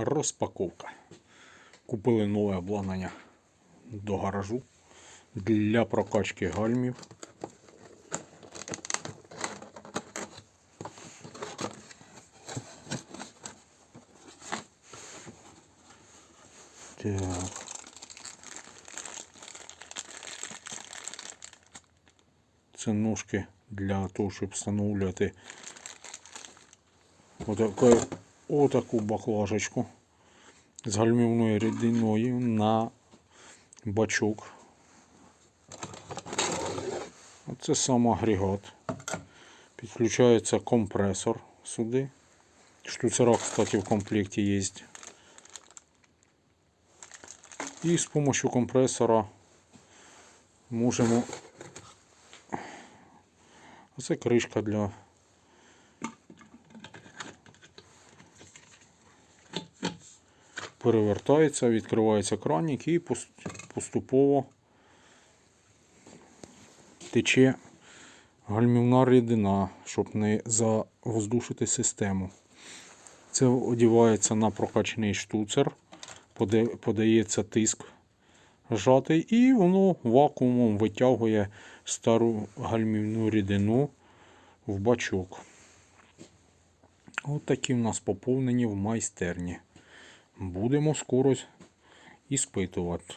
Розпаковка. Купили нове обладнання до гаражу для прокачки гальмів. Так. Це ножки для того, щоб встановлювати отаку, отаку баклажечку з гальмівною рідиною на бачок. Оце сам агрегат. Підключається компресор сюди. Штуцера, кстати, в комплекті є. І з допомогою компресора можемо. Оце кришка для перевертається, відкривається кранік і поступово тече гальмівна рідина, щоб не завоздушити систему. Це одівається на прокачаний штуцер, подається тиск жатий, і воно вакуумом витягує стару гальмівну рідину в бачок. От такі в нас поповнені в майстерні. Будемо скоро іспитувати.